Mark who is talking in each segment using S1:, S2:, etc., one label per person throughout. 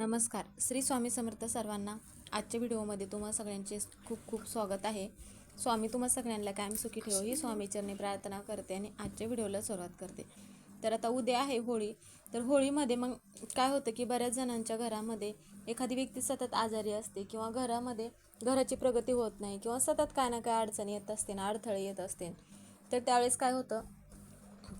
S1: नमस्कार. श्री स्वामी समर्थ सर्वांना आजच्या व्हिडिओमध्ये तुम्हा सगळ्यांचे खूप खूप स्वागत आहे. स्वामी तुम्हा सगळ्यांना कायम सुखी ठेव ही स्वामीचरणी प्रार्थना करते आणि आजच्या व्हिडिओला सुरुवात करते. तर आता उद्या आहे होळी. तर होळीमध्ये मग काय होतं की बऱ्याच जणांच्या घरामध्ये एखादी व्यक्ती सतत आजारी असते किंवा घरामध्ये घराची प्रगती होत नाही किंवा सतत काय ना काय अडचणी येत असते ना अडथळे येत असते. तर त्यावेळेस काय होतं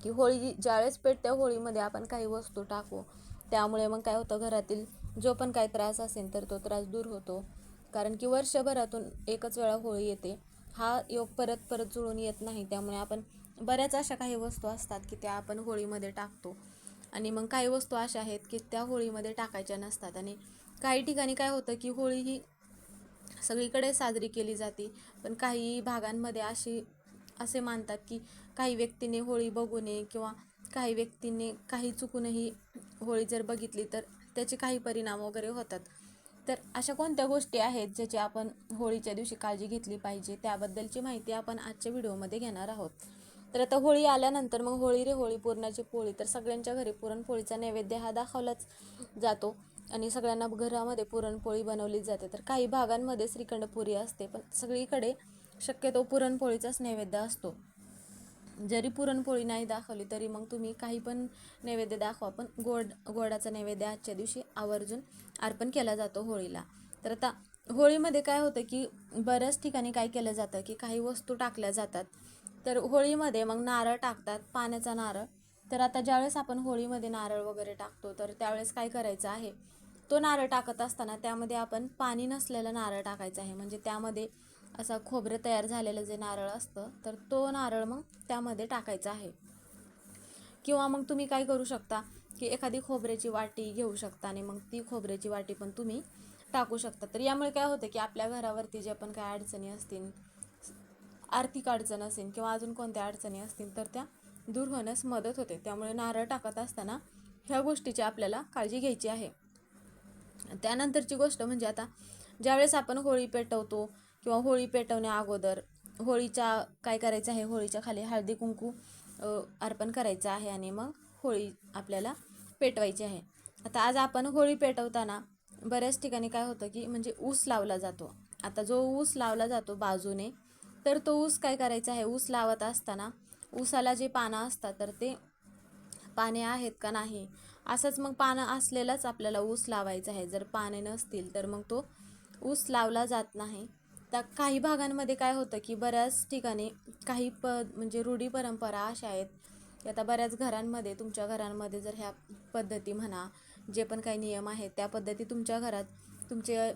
S1: की होळी ज्यावेळेस पेटते होळीमध्ये आपण काही वस्तू टाकू त्यामुळे मग काय होतं घरातील जो पण काही त्रास असेल तर तो त्रास दूर होतो. कारण की वर्षभरातून एकच वेळा होळी येते. हा योग परत परत जुळून येत नाही. त्यामुळे आपण बऱ्याच अशा काही वस्तू असतात की त्या आपण होळीमध्ये टाकतो. आणि मग काही वस्तू अशा आहेत की त्या होळीमध्ये टाकायच्या नसतात. आणि काही ठिकाणी काय होतं की होळी ही सगळीकडे साजरी केली जाते. पण काही भागांमध्ये अशी असे मानतात की काही व्यक्तीने होळी बघू नये किंवा काही व्यक्तींनी काही चुकूनही होळी जर बघितली तर त्याचे काही परिणाम वगैरे होतात. तर अशा कोणत्या गोष्टी आहेत ज्याची आपण होळीच्या दिवशी काळजी घेतली पाहिजे? त्याबद्दलची माहिती आपण आजच्या व्हिडिओमध्ये घेणार आहोत. तर आता होळी आल्यानंतर मग होळी रे होळी पुरणाची पोळी. तर सगळ्यांच्या घरी पुरणपोळीचा नैवेद्य हा दाखवलाच जातो आणि सगळ्यांना घरामध्ये पुरणपोळी बनवली जाते. तर काही भागांमध्ये श्रीखंडपुरी असते पण सगळीकडे शक्यतो पुरणपोळीचाच नैवेद्य असतो. जरी पुरणपोळी नाही दाखवली तरी मग तुम्ही काही पण नैवेद्य दाखवा. पण गोड गोडाचा नैवेद्य आजच्या दिवशी आवर्जून अर्पण केला जातो होळीला. तर आता होळीमध्ये काय होतं की बऱ्याच ठिकाणी काय केलं जातं की काही वस्तू टाकल्या जातात. तर होळीमध्ये मग नारळ टाकतात पाण्याचा नारळ. तर आता ज्यावेळेस आपण होळीमध्ये नारळ वगैरे टाकतो तर त्यावेळेस काय करायचं आहे? तो नारळ टाकत असताना त्यामध्ये आपण पाणी नसलेला नारळ टाकायचा आहे. म्हणजे त्यामध्ये असा खोबरं तयार झालेलं जे नारळ असतं तर तो नारळ मग त्यामध्ये टाकायचा आहे. किंवा मग तुम्ही काय करू शकता की एखादी खोबऱ्याची वाटी घेऊ शकता आणि मग ती खोबऱ्याची वाटी पण तुम्ही टाकू शकता. तर यामुळे काय होतं की आपल्या घरावरती जे पण काय अडचणी असतील आर्थिक अडचण असेल किंवा अजून कोणत्या अडचणी असतील तर त्या दूर होण्यास मदत होते. त्यामुळे नारळ टाकत असताना ह्या गोष्टीची आपल्याला काळजी घ्यायची आहे. त्यानंतरची गोष्ट म्हणजे आता ज्यावेळेस आपण होळी पेटवतो किंवा होळी पेटवण्या अगोदर होळीच्या काय करायचं आहे? होळीच्या खाली हळदी कुंकू अर्पण करायचं आहे आणि मग होळी आपल्याला पेटवायची आहे. आता आज आपण होळी पेटवताना बऱ्याच ठिकाणी काय होतं की म्हणजे ऊस लावला जातो. आता जो ऊस लावला जातो बाजूने तर तो ऊस काय करायचा आहे? ऊस लावत असताना ऊसाला जे पानं असतात तर ते पाने आहेत का नाही? असंच मग पानं असलेलाच आपल्याला ऊस लावायचा आहे. जर पाने नसतील तर मग तो ऊस लावला जात नाही. त्या काही भागांमध्ये काय होतं की बऱ्याच ठिकाणी काही प म्हणजे रूढी परंपरा अशा आहेत की आता बऱ्याच घरांमध्ये तुमच्या घरांमध्ये जर ह्या पद्धती म्हणा जे पण काही नियम आहेत त्या पद्धती तुमच्या घरात तुमचे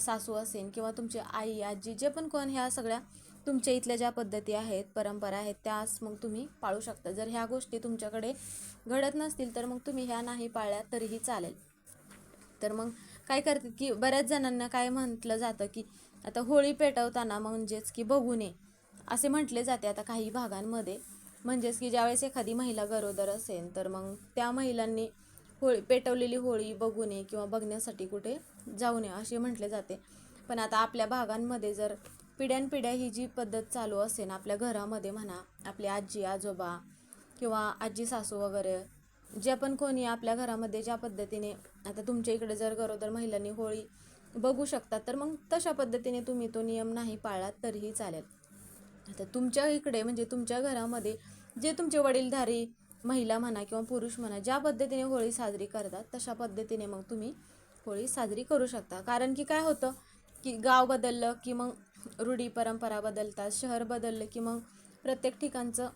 S1: सासू असेल किंवा तुमची आई आजी जे पण कोण ह्या सगळ्या तुमच्या इथल्या ज्या पद्धती आहेत परंपरा आहेत त्यास मग तुम्ही पाळू शकता. जर ह्या गोष्टी तुमच्याकडे घडत नसतील तर मग तुम्ही ह्या नाही पाळल्या तरीही चालेल. तर मग काय करतात की बऱ्याच जणांना काय म्हटलं जातं की आता होळी पेटवताना म्हणजेच की बघू नये असे म्हटले जाते आता काही भागांमध्ये. म्हणजेच की ज्यावेळेस एखादी महिला गरोदर असेल तर मग त्या महिलांनी होळी पेटवलेली होळी बघू नये किंवा बघण्यासाठी कुठे जाऊ नये असे म्हटले जाते. पण आता आपल्या भागांमध्ये जर पिढ्यानपिढ्या ही जी पद्धत चालू असेल आपल्या घरामध्ये म्हणा आपली आजी आजोबा किंवा आजी सासू वगैरे जे पण कोणी आपल्या घरामध्ये ज्या पद्धतीने आता तुमच्या इकडे जर गरोदर महिलांनी होळी बघू शकतात तर मग तशा पद्धतीने तुम्ही तो नियम नाही पाळलात तरीही चालेल. आता तुमच्या इकडे म्हणजे तुमच्या घरामध्ये जे तुमचे वडीलधारी महिला म्हणा किंवा पुरुष म्हणा ज्या पद्धतीने होळी साजरी करतात तशा पद्धतीने मग तुम्ही होळी साजरी करू शकता. कारण की काय होतं की गाव बदललं की मग रूढी परंपरा बदलतात शहर बदललं की मग प्रत्येक ठिकाणचं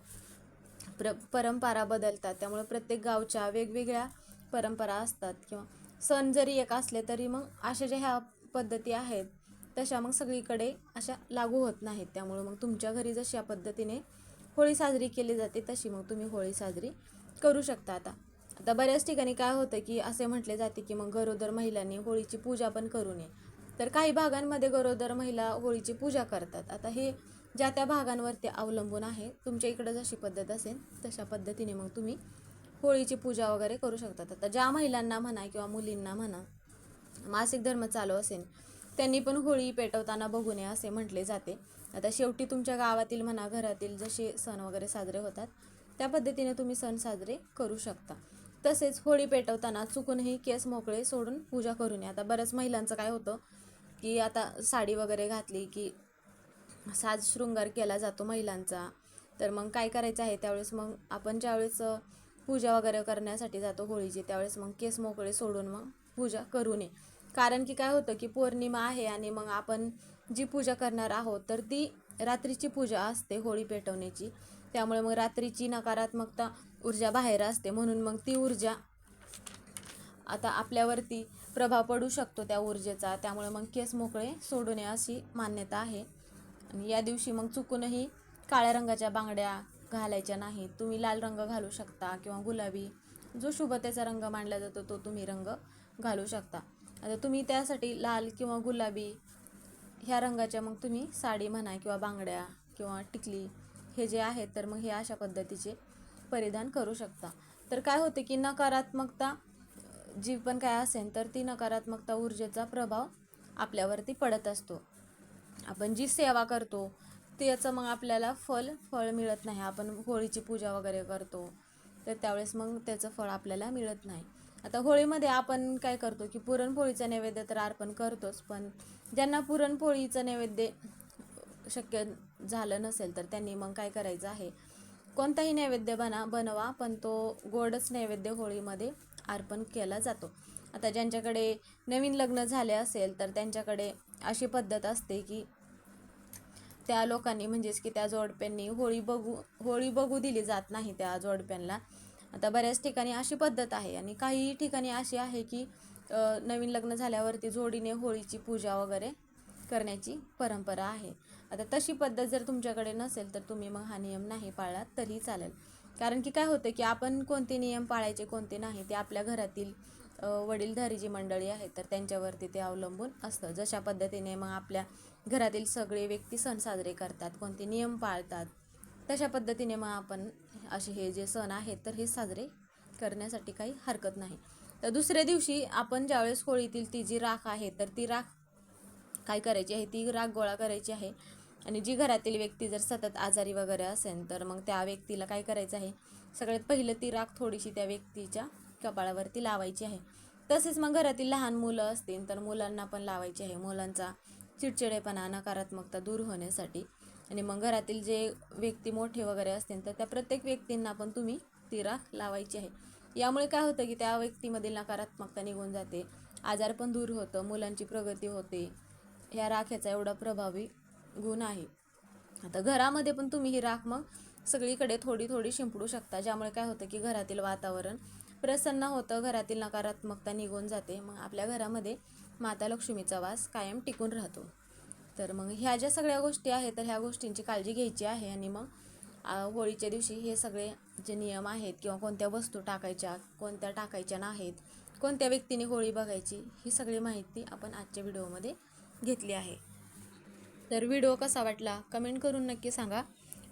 S1: प्र परंपरा बदलतात. त्यामुळे प्रत्येक गावच्या वेगवेगळ्या परंपरा असतात किंवा सण जरी एक असले तरी मग अशा ज्या ह्या पद्धती आहेत तशा मग सगळीकडे अशा लागू होत नाहीत. त्यामुळे मग तुमच्या घरी जशी या पद्धतीने होळी साजरी केली जाते तशी मग तुम्ही होळी साजरी करू शकता आता. आता बऱ्याच ठिकाणी काय होतं की असे म्हटले जाते की मग गरोदर महिलांनी होळीची पूजा पण करू नये. तर काही भागांमध्ये गरोदर महिला होळीची पूजा करतात. आता हे ज्या त्या भागांवरती अवलंबून आहे तुमच्या इकडं जशी पद्धत असेल तशा पद्धतीने मग तुम्ही होळीची पूजा वगैरे करू शकतात. आता ज्या महिलांना म्हणा किंवा मुलींना म्हणा मासिक धर्म चालू असेल त्यांनी पण होळी पेटवताना बघू नये असे म्हटले जाते. आता शेवटी तुमच्या गावातील म्हणा घरातील जसे सण वगैरे साजरे होतात त्या पद्धतीने तुम्ही सण साजरे करू शकता. तसेच होळी पेटवताना चुकूनही केस मोकळे सोडून पूजा करू नये आता बऱ्याच महिलांचं काय होतं की आता साडी वगैरे घातली की साज शृंगार केला जातो महिलांचा तर मग काय करायचं आहे? त्यावेळेस मग आपण ज्यावेळेस पूजा वगैरे करण्यासाठी जातो होळीची. त्यावेळेस मग केस मोकळे सोडून मग पूजा करू नये कारण की काय होतं की पौर्णिमा आहे आणि मग आपण जी पूजा करणार आहोत तर ती रात्रीची पूजा असते होळी पेटवण्याची. त्यामुळे मग रात्रीची नकारात्मकता ऊर्जा बाहेर असते. म्हणून मग ती ऊर्जा आता आपल्यावरती प्रभाव पडू शकतो त्या ऊर्जेचा. त्यामुळे मग केस मोकळे सोडू नये अशी मान्यता आहे. आणि या दिवशी मग चुकूनही काळ्या रंगाच्या बांगड्या घालायच्या नाहीत. तुम्ही लाल रंग घालू शकता किंवा गुलाबी. जो शुभतेचा रंग मानला जातो तो तुम्ही रंग घालू शकता. आता तुम्ही त्यासाठी लाल किंवा गुलाबी ह्या रंगाच्या मग तुम्ही साडी म्हणा किंवा बांगड्या किंवा टिकली हे जे आहेत तर मग हे अशा पद्धतीचे परिधान करू शकता. तर काय होते की नकारात्मकता जी पण काय असेल तर ती नकारात्मकता ऊर्जेचा प्रभाव आपल्यावरती पडत असतो. आपण जी सेवा करतो त्याचं मग आपल्याला फल फळ मिळत नाही. आपण होळीची पूजा वगैरे करतो तर त्यावेळेस मग त्याचं फळ आपल्याला मिळत नाही. आता होळीमध्ये आपण काय करतो की पुरणपोळीचं नैवेद्य तर अर्पण करतोच पण ज्यांना पुरणपोळीचं नैवेद्य शक्य झालं नसेल तर त्यांनी मग काय करायचं आहे? कोणताही नैवेद्य बना बनवा पण तो गोडच नैवेद्य होळीमध्ये अर्पण केला जातो. आता ज्यांच्याकडे नवीन लग्न झाले असेल तर त्यांच्याकडे अशी पद्धत असते की त्या लोकांनी म्हणजेच की त्या जोडप्यांनी होळी बघू होळी बघू दिली जात नाही त्या जोडप्यांना. आता बऱ्याच ठिकाणी अशी पद्धत आहे आणि काही ठिकाणी अशी आहे की नवीन लग्न झाल्यावरती जोडीने होळीची पूजा वगैरे करण्याची परंपरा आहे. आता तशी पद्धत जर तुमच्याकडे नसेल तर तुम्ही मग हा नियम नाही पाळला तरी चालेल. कारण की काय होतं की आपण कोणते नियम पाळायचे कोणते नाही ते आपल्या घरातील वडीलधारी जी मंडळी आहेत तर त्यांच्यावरती ते अवलंबून असतं. जशा पद्धतीने मग आपल्या घरातील सगळे व्यक्ती सण साजरे करतात कोणते नियम पाळतात तशा पद्धतीने मग आपण असे हे जे सण आहेत तर हे साजरे करण्यासाठी काही हरकत नाही. तर दुसऱ्या दिवशी आपण ज्यावेळेस होळीतील ती जी राख आहे तर ती राख काय करायची आहे ती राख गोळा करायची आहे. आणि जी घरातील व्यक्ती जर सतत आजारी वगैरे असेल तर मग त्या व्यक्तीला काय करायचं आहे सगळ्यात पहिलं ती राख थोडीशी त्या व्यक्तीच्या कपाळावरती लावायची आहे. तसेच मग घरातील लहान मुलं असतील तर मुलांना पण लावायची आहे. मुलांचा चिडचिडेपणा नकारात्मकता दूर होण्यासाठी. आणि मग घरातील जे व्यक्ती मोठे वगैरे असतील तर त्या प्रत्येक व्यक्तींना पण तुम्ही ती राख लावायची आहे. यामुळे काय होतं की त्या व्यक्तीमधील नकारात्मकता निघून जाते. आजार पण दूर होतं. मुलांची प्रगती होते. ह्या राख्याचा एवढा प्रभावी गुण आहे. आता घरामध्ये पण तुम्ही ही राख मग सगळीकडे थोडी थोडी शिंपडू शकता. ज्यामुळे काय होतं की घरातील वातावरण प्रसन्न होतं घरातील नकारात्मकता निघून जाते. मग आपल्या घरामध्ये माता लक्ष्मीचा वास कायम टिकून राहतो. तर मग ह्या ज्या सगळ्या गोष्टी आहेत तर ह्या गोष्टींची काळजी घ्यायची आहे आणि मग होळीच्या दिवशी हे सगळे जे नियम आहेत किंवा कोणत्या वस्तू टाकायच्या कोणत्या टाकायच्या नाहीत कोणत्या व्यक्तीने होळी बघायची ही सगळी माहिती आपण आजच्या व्हिडिओमध्ये घेतली आहे. तर व्हिडिओ कसा वाटला कमेंट करून नक्की सांगा.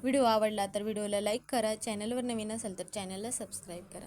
S1: व्हिडिओ आवडला तर व्हिडिओला लाईक करा. चॅनलवर नवीन असेल तर चॅनलला सबस्क्राईब करा.